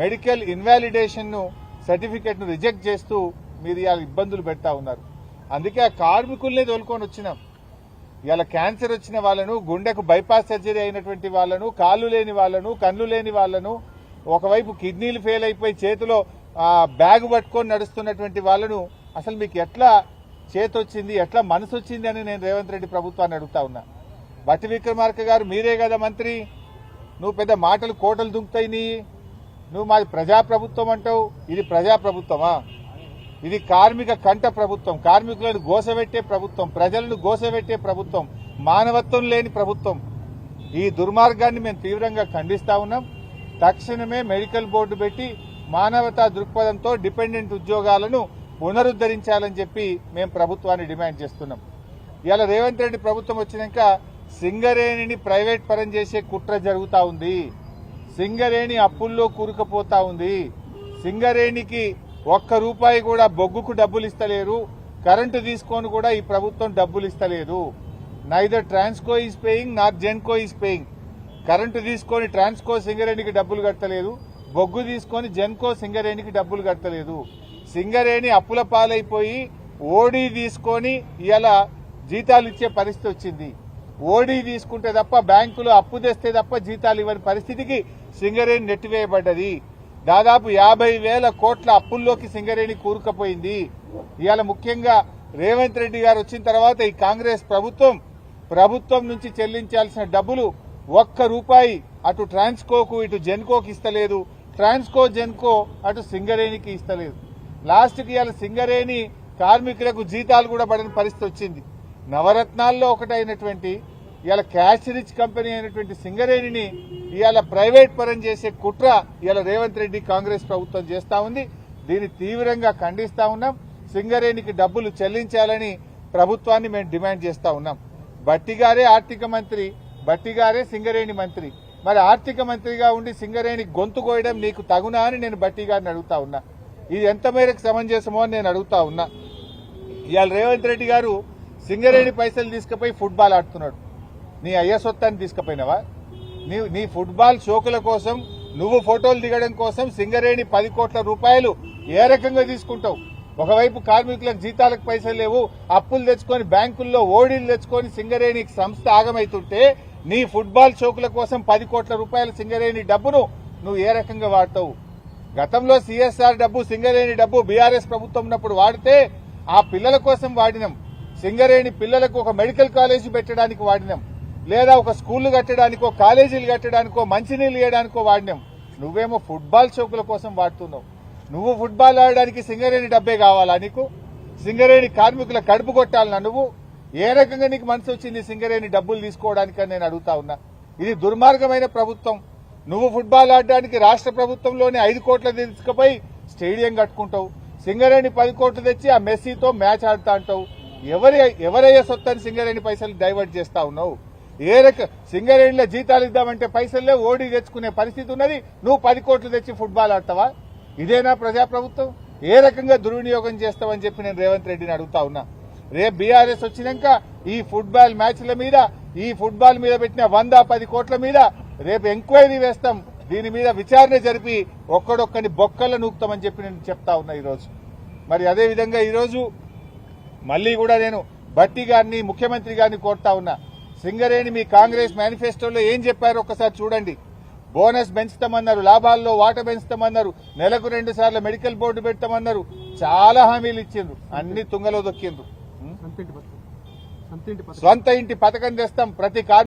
Medical ఇన్వాలిడేషన్ను సర్టిఫికేట్ను reject చేస్తూ మీరు ఇవాళ ఇబ్బందులు పెడతా ఉన్నారు. అందుకే ఆ కార్మికుల్నే తోలుకొని వచ్చినాం. ఇవాళ క్యాన్సర్ వచ్చిన వాళ్ళను గుండెకు బైపాస్ సర్జరీ అయినటువంటి వాళ్ళను కాళ్ళు లేని వాళ్ళను కళ్ళు లేని వాళ్ళను ఒకవైపు కిడ్నీలు ఫెయిల్ అయిపోయి చేతిలో బ్యాగ్ పట్టుకొని నడుస్తున్నటువంటి వాళ్ళను అసలు మీకు ఎట్లా చేతొచ్చింది ఎట్లా మనసు వచ్చింది అని నేను రేవంత్ రెడ్డి ప్రభుత్వాన్ని అడుగుతా ఉన్నా. బట్టి విక్రమార్క గారు మీరే కదా మంత్రి. నువ్వు పెద్ద మాటలు కోటలు దుంకుతాయి నీ. నువ్వు మాది ప్రజాప్రభుత్వం అంటావు ఇది ప్రజాప్రభుత్వమా? ఇది కార్మిక కంట ప్రభుత్వం కార్మికులను గోసబెట్టే ప్రభుత్వం ప్రజలను గోసబెట్టే ప్రభుత్వం మానవత్వం లేని ప్రభుత్వం. ఈ దుర్మార్గాన్ని మేము తీవ్రంగా ఖండిస్తా ఉన్నాం. తక్షణమే మెడికల్ బోర్డు పెట్టి మానవతా దృక్పథంతో డిపెండెంట్ ఉద్యోగాలను పునరుద్ధరించాలని చెప్పి మేము ప్రభుత్వాన్ని డిమాండ్ చేస్తున్నాం. ఇలా రేవంత్ రెడ్డి ప్రభుత్వం వచ్చినాక సింగరేణిని ప్రైవేట్ పరం చేసే కుట్ర జరుగుతా ఉంది. సింగరేణి అప్పుల్లో కూరుకుపోతా ఉంది. సింగరేణికి ఒక్క రూపాయి కూడా బొగ్గుకు డబ్బులు ఇస్తలేరు. కరెంటు తీసుకొని కూడా ఈ ప్రభుత్వం డబ్బులు ఇస్తలేదు. Neither Transco is paying not Genco is paying current తీసుకొని ట్రాన్స్కో సింగరేణికి డబ్బులు కట్టలేదు. బొగ్గు తీసుకొని జెన్కో సింగరేణికి డబ్బులు కట్టలేదు. సింగరేణి అప్పుల పాలైపోయి ఓడీ తీసుకొని ఇలా జీతాలు ఇచ్చే పరిస్థితి వచ్చింది. ఓడీ తీసుకుంటే తప్ప బ్యాంకులు అప్పు తెస్తే తప్ప జీతాలు ఇవ్వని పరిస్థితికి సింగరేణి నెట్టివేయబడ్డది. దాదాపు యాభై వేల కోట్ల అప్పుల్లోకి సింగరేణి కూరుకుపోయింది. ఇవాళ ముఖ్యంగా రేవంత్ రెడ్డి గారు వచ్చిన తర్వాత ఈ కాంగ్రెస్ ప్రభుత్వం ప్రభుత్వం నుంచి చెల్లించాల్సిన డబ్బులు ఒక్క రూపాయి అటు ట్రాన్స్కోకు ఇటు జెన్కోకి ఇస్తలేదు. ట్రాన్స్కో జెన్కో అటు సింగరేణికి ఇస్తలేదు. లాస్ట్కి ఇవాళ సింగరేణి కార్మికులకు జీతాలు కూడా పడని పరిస్థితి వచ్చింది. నవరత్నాల్లో ఒకటైనటువంటి ఇవాళ క్యాష్ రిచ్ కంపెనీ అయినటువంటి సింగరేణిని ఇవాళ ప్రైవేట్ పరం చేసే కుట్ర ఇవాళ రేవంత్ రెడ్డి కాంగ్రెస్ ప్రభుత్వం చేస్తా ఉంది. దీన్ని తీవ్రంగా ఖండిస్తా ఉన్నాం. సింగరేణికి డబ్బులు చెల్లించాలని ప్రభుత్వాన్ని మేము డిమాండ్ చేస్తా ఉన్నాం. బట్టిగారే ఆర్థిక మంత్రి బట్టిగారే సింగరేణి మంత్రి. మరి ఆర్థిక మంత్రిగా ఉండి సింగరేణి గొంతు కోయడం నీకు తగునా అని నేను బట్టి గారిని అడుగుతా ఉన్నా. ఇది ఎంత మేరకు సమంజసమో అని నేను అడుగుతా ఉన్నా. ఇవాళ రేవంత్ రెడ్డి గారు సింగరేణి పైసలు తీసుకుపోయి ఫుట్బాల్ ఆడుతున్నాడు. నీ అయ్య సొత్తాన్ని తీసుకుపోయినావా? నీ నీ ఫుట్బాల్ షోకుల కోసం నువ్వు ఫోటోలు దిగడం కోసం సింగరేణి పది కోట్ల రూపాయలు ఏ రకంగా తీసుకుంటావు? ఒకవైపు కార్మికులకు జీతాలకు పైసలు లేవు అప్పులు తెచ్చుకొని బ్యాంకుల్లో ఓడీలు తెచ్చుకొని సింగరేణి సంస్థ ఆగమైతుంటే నీ ఫుట్బాల్ షోకుల కోసం పది కోట్ల రూపాయల సింగరేణి డబ్బును నువ్వు ఏ రకంగా వాడతావు? గతంలో సిఎస్ఆర్ డబ్బు సింగరేణి డబ్బు బీఆర్ఎస్ ప్రభుత్వం ఉన్నప్పుడు వాడితే ఆ పిల్లల కోసం వాడినాం. సింగరేణి పిల్లలకు ఒక మెడికల్ కాలేజీ పెట్టడానికి వాడినాం. లేదా ఒక స్కూళ్ళు కట్టడానికో కాలేజీలు కట్టడానికో మంచినీళ్ళు వేయడానికో వాడినాం. నువ్వేమో ఫుట్బాల్ చౌకుల కోసం వాడుతున్నావు. నువ్వు ఫుట్బాల్ ఆడడానికి సింగరేణి డబ్బే కావాలా నీకు? సింగరేణి కార్మికుల కడుపు కొట్టాలన్నా నువ్వు? ఏ రకంగా నీకు మనసు వచ్చింది సింగరేణి డబ్బులు తీసుకోవడానికి నేను అడుగుతా ఉన్నా. ఇది దుర్మార్గమైన ప్రభుత్వం. నువ్వు ఫుట్బాల్ ఆడడానికి రాష్ట్ర ప్రభుత్వంలోనే ఐదు కోట్ల తీసుకుపోయి స్టేడియం కట్టుకుంటావు. సింగరేణి పది కోట్లు తెచ్చి ఆ మెస్సీతో మ్యాచ్ ఆడుతా అంటావు. ఎవరి ఎవరయ్యే సొత్తని సింగరేణి పైసలు డైవర్ట్ చేస్తా ఉన్నావు? ఏ రక సింగరేణిలో జీతాలు ఇద్దామంటే పైసల్లే ఓడి తెచ్చుకునే పరిస్థితి ఉన్నది. నువ్వు పది కోట్లు తెచ్చి ఫుట్బాల్ ఆడతావా? ఇదేనా ప్రజాప్రభుత్వం? ఏ రకంగా దుర్వినియోగం చేస్తావని చెప్పి నేను రేవంత్ రెడ్డిని అడుగుతా ఉన్నా. రేపు బీఆర్ఎస్ వచ్చినాక ఈ ఫుట్బాల్ మ్యాచ్ల మీద ఈ ఫుట్బాల్ మీద పెట్టిన వంద పది కోట్ల మీద రేపు ఎంక్వైరీ వేస్తాం. దీని మీద విచారణ జరిపి ఒక్కడొక్కని బొక్కల నూపుతామని చెప్పి నేను చెప్తా ఉన్నా ఈరోజు. మరి అదేవిధంగా ఈరోజు మళ్ళీ కూడా నేను బట్టి గారిని ముఖ్యమంత్రి గారిని కోరుతా ఉన్నా. సింగరేణి మీ కాంగ్రెస్ మేనిఫెస్టోలో ఏం చెప్పారో ఒకసారి చూడండి. బోనస్ పెంచుతామన్నారు లాభాల్లో వాట పెంచుతామన్నారు నెలకు రెండు సార్లు మెడికల్ బోర్డు పెడతామన్నారు. చాలా హామీలు ఇచ్చిండ్రు అన్ని తుంగలో దొక్కిండ్రు. సొంత ఇంటి పథకం. తెస్తాం ప్రతి